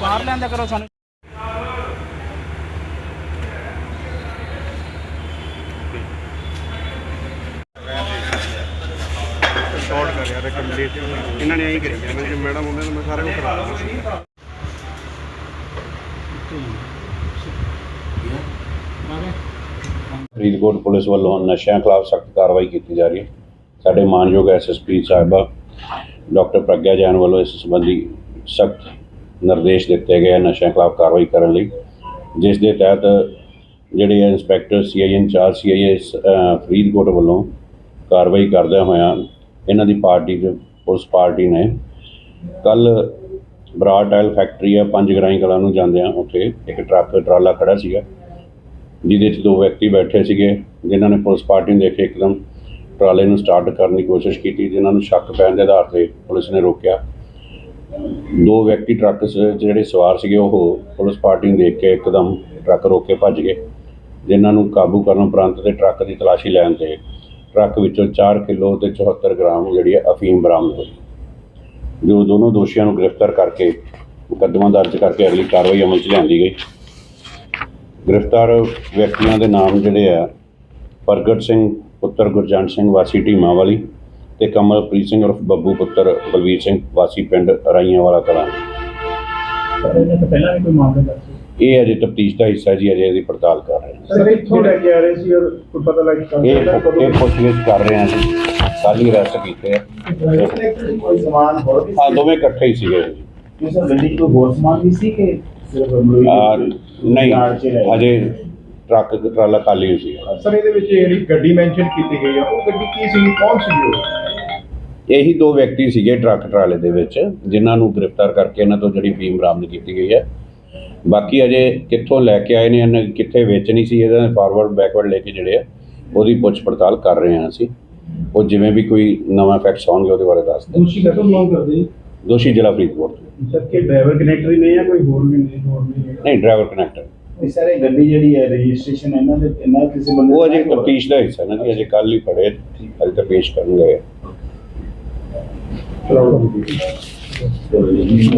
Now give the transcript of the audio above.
ਬਾਹਰ ਲੈਂਦਾ ਕਰੋ ਸਾਨੂੰ। ਸ਼ਾਰਟ ਕਰਿਆ ਤੇ ਕੰਪਲੀਟ ਇਹਨਾਂ ਨੇ ਐਂ ਹੀ ਕਰੀ ਜਾਣਾ ਕਿ ਮੈਡਮ ਉਹਨਾਂ ਨੂੰ ਮੈਂ ਸਾਰਾ ਕੁਝ ਕਰਾ ਦੇਣਾ ਸੀ ਫਰੀਦਕੋਟ ਪੁਲਿਸ ਵੱਲੋਂ ਨਸ਼ਿਆਂ ਖਿਲਾਫ ਸਖਤ ਕਾਰਵਾਈ ਕੀਤੀ ਜਾ ਰਹੀ ਹੈ। ਸਾਡੇ ਮਾਨਯੋਗ ਐਸਐਸਪੀ ਸਾਹਿਬਾ ਡਾਕਟਰ ਪ੍ਰਗਿਆ ਜੈਨ ਵੱਲੋਂ ਇਸ ਸੰਬੰਧੀ ਸਖਤ ਨਿਰਦੇਸ਼ ਦਿੱਤੇ ਗਏ ਹਨ ਨਸ਼ਿਆਂ ਖਿਲਾਫ ਕਾਰਵਾਈ ਕਰਨ ਲਈ, ਜਿਸ ਦੇ ਤਹਿਤ ਜਿਹੜੇ inspector CI incharge CIA Faridkot ਵੱਲੋਂ ਕਾਰਵਾਈ ਕਰਦਿਆਂ ਹੋਇਆਂ ਇਹਨਾਂ ਦੀ ਪਾਰਟੀ ਦੇ ਪੁਲਿਸ ਪਾਰਟੀ ਨੇ ਕੱਲ ਬਰਾਡ ਟਾਇਲ ਫੈਕਟਰੀ ਆ ਪੰਜ ਗਰਾਈ ਕਲਾਂ ਨੂੰ ਜਾਂਦਿਆਂ ਉੱਥੇ ਇੱਕ ਟਰੱਕ, ਟਰਾਲਾ ਖੜਾ ਸੀਗਾ, ਜਿਹਦੇ 'ਚ ਦੋ ਵਿਅਕਤੀ ਬੈਠੇ ਸੀਗੇ, ਜਿਨ੍ਹਾਂ ਨੇ ਪੁਲਿਸ ਪਾਰਟੀ ਨੂੰ ਦੇਖ ਕੇ ਇੱਕਦਮ ਟਰਾਲੇ ਨੂੰ ਸਟਾਰਟ ਕਰਨ ਦੀ ਕੋਸ਼ਿਸ਼ ਕੀਤੀ ਜਿਨ੍ਹਾਂ ਨੂੰ ਸ਼ੱਕ ਪੈਣ ਦੇ ਆਧਾਰ ਤੇ ਪੁਲਿਸ ਨੇ ਰੋਕਿਆ। ਦੋ ਵਿਅਕਤੀ ਟਰੱਕ 'ਚ ਜਿਹੜੇ ਸਵਾਰ ਸੀਗੇ, ਉਹ ਪੁਲਿਸ ਪਾਰਟੀ ਨੂੰ ਦੇਖ ਕੇ ਇੱਕਦਮ ਟਰੱਕ ਰੋਕ ਕੇ ਭੱਜ ਗਏ, ਜਿਨ੍ਹਾਂ ਨੂੰ ਕਾਬੂ ਕਰਨ ਉਪਰੰਤ ਤੇ ਟਰੱਕ ਦੀ ਤਲਾਸ਼ੀ ਲੈਣ ਤੇ ਟਰੱਕ ਵਿੱਚੋਂ 4 ਕਿਲੋ ਤੇ 74 ਗ੍ਰਾਮ ਜਿਹੜੀ ਹੈ ਅਫੀਮ ਬਰਾਮਦ ਹੋਈ। ਜੋ ਦੋਨੋਂ ਦੋਸ਼ੀਆਂ ਨੂੰ ਗ੍ਰਿਫਤਾਰ ਕਰਕੇ ਮੁਕੱਦਮਾ ਦਰਜ ਕਰਕੇ ਅਗਲੀ ਕਾਰਵਾਈ ਅਮਲ 'ਚ ਲਿਆਂਦੀ ਗਈ। ਗ੍ਰਿਫਤਾਰ ਵਿਅਕਤੀਆਂ ਦੇ ਨਾਮ ਜਿਹੜੇ ਆ, ਪ੍ਰਗਟ ਸਿੰਘ ਪੁੱਤਰ ਗੁਰਜੰਟ ਸਿੰਘ ਵਾਸੀ ਢੀਮਾ ਵਾਲੀ ਤੇ ਕਮਲਪ੍ਰੀਤ ਸਿੰਘ ਉਰਫ ਬੱਬੂ ਪੁੱਤਰ ਬਲਵੀਰ ਸਿੰਘ ਵਾਸੀ ਪਿੰਡ ਰਾਈਆਂ ਵਾਲਾ ਕਲਾਂ ਪਹਿਲਾਂ ਵੀ ਕੋਈ ਮਾਮਲਾ ਦਰਜ ਇਹ ਅਜੇ ਤਫਤੀਸ਼ ਦਾ ਹਿੱਸਾ ਜੀ ਅਜੇ ਇਹਦੀ ਪੜਤਾਲ ਕਰ ਰਹੇ ਹਾਂ। ਸਰ ਇੱਥੋਂ ਲੈ ਕੇ ਆ ਰਹੇ ਸੀ ਔਰ ਕੋਈ ਪਤਾ ਲੱਗ ਇਹ ਇਹ ਪੁੱਛਗਿੱਛ ਕਰ ਰਹੇ ਹਾਂ ਜੀ। ਹੀ ਅਰੈਸਟ ਕੀਤੇ ਆ। ਕੋਈ ਸਮਾਨ ਹੋਰ ਵੀ ਹਾਂ ਦੋਵੇਂ ਇਕੱਠੇ ਹੀ ਸੀਗੇ ਜੀ। ਸੀ ਸਰ ਗੱਡੀ ਕੋਈ ਹੋਰ ਸਮਾਨ ਵੀ ਸੀ ਕਿ ਸਿਰਫ ਆ, ਨਹੀਂ? ਅਜੇ ਟਰੱਕ ਟਰਾਲਾ ਖਾਲੀ ਸੀ। ਸਰ ਇਹਦੇ ਵਿੱਚ ਜਿਹੜੀ ਗੱਡੀ ਮੈਂਸ਼ਨ ਕੀਤੀ ਗਈ ਆ ਉਹ ਗੱਡੀ ਕੀ ਸੀ ਕੌਣ ਸੀ ਉਹ? ਇਹੀ ਦੋ ਵਿਅਕਤੀ ਸੀਗੇ ਟਰੱਕ ਟਰਾਲੇ ਦੇ ਵਿੱਚ ਜਿਨ੍ਹਾਂ ਨੂੰ ਗ੍ਰਿਫਤਾਰ ਕਰਕੇ ਇਹਨਾਂ ਤੋਂ ਜਿਹੜੀ ਫੀਮ ਬਰਾਮਦ ਕੀਤੀ ਗਈ ਹੈ। ਬਾਕੀ ਅਜੇ ਕਿੱਥੋਂ ਲੈ ਕੇ ਆਏ ਨੇ ਇਹਨਾਂ ਕਿੱਥੇ ਵੇਚਣੀ ਸੀ ਇਹਦਾ ਫਾਰਵਰਡ ਬੈਕਵਰਡ ਲੈ ਕੇ ਜਿਹੜੇ ਆ ਉਹਦੀ ਪੁੱਛ ਪੜਤਾਲ ਕਰ ਰਹੇ ਹਾਂ ਅਸੀਂ। ਉਹ ਜਿਵੇਂ ਵੀ ਕੋਈ ਨਵਾਂ ਫੈਕਟਸ ਆਉਣਗੇ ਉਹਦੇ ਬਾਰੇ ਦੱਸ ਦੇ ਦੋਸ਼ੀ ਕਦੋਂ ਕਰਦੇ ਦੋਸ਼ੀ ਜ਼ਿਲ੍ਹਾ ਫਰੀਦਕੋਟ ਤੋਂ। ਸਰ ਕਿ ਡਰਾਈਵਰ ਕਨੈਕਟਰ ਹੀ ਨੇ ਜਾਂ ਕੋਈ ਹੋਰ ਵੀ ਨੇ? ਹੋਰ ਵੀ ਨੇ? ਨਹੀਂ ਡਰਾਈਵਰ ਕਨੈਕਟਰ ਇਹ ਸਾਰੇ ਗੱਡੀ ਜਿਹੜੀ ਹੈ ਰਜਿਸਟ੍ਰੇਸ਼ਨ ਇਹਨਾਂ ਦੇ ਇਹਨਾਂ ਕਿਸੇ ਬੰਦੇ ਉਹ ਦਾ ਅਜੇ ਹੈ? ਤਫਤੀਸ਼ ਦਾ ਹਿੱਸਾ ਨਾ ਜੀ ਅਜੇ ਕੱਲ੍ਹ ਹੀ ਫੜੇ ਅਜੇ ਤਾਂ ਪੇਸ਼ ਕਰਨ ਗਏ ਚਲੋ ਚਲੋ ਜੀ।